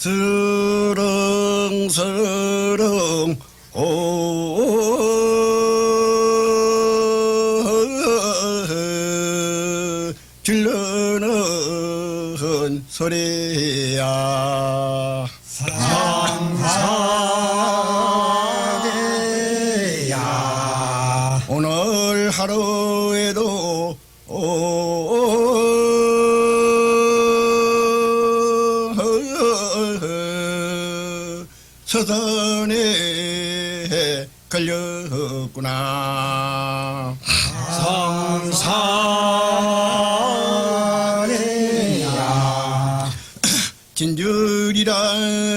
서렁서렁 오 질러는 소리야. 상사대야. 오늘 하루에도 서산에 걸렸구나. 상사대야 진줄이라건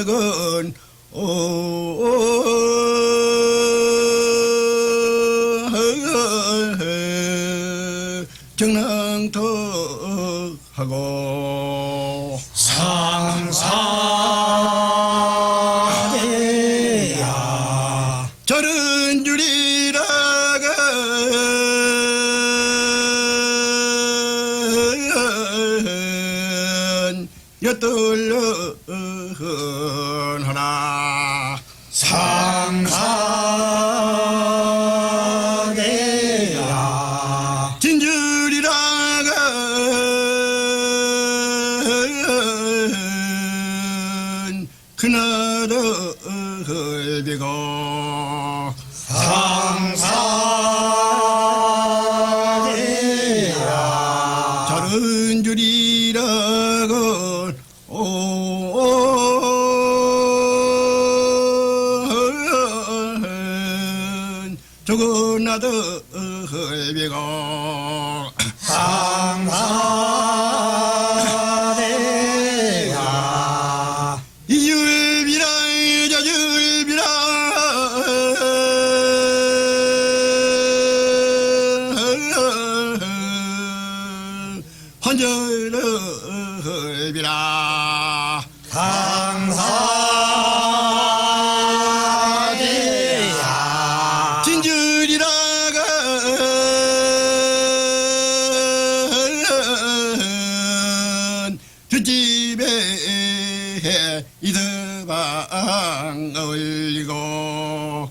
정랑턱하고. 상사 엿들려하나 상사대야 진줄이라건 그날을 비고 상사 줄이라건 오 저거 나도 비고 환절을 비라 상사대야 진줄이라건 저 집에 이서방 어울리고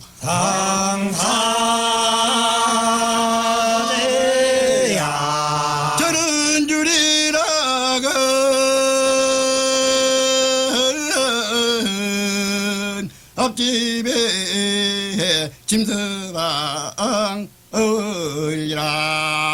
상사대야 저런 줄이 업집에 짐승 을라.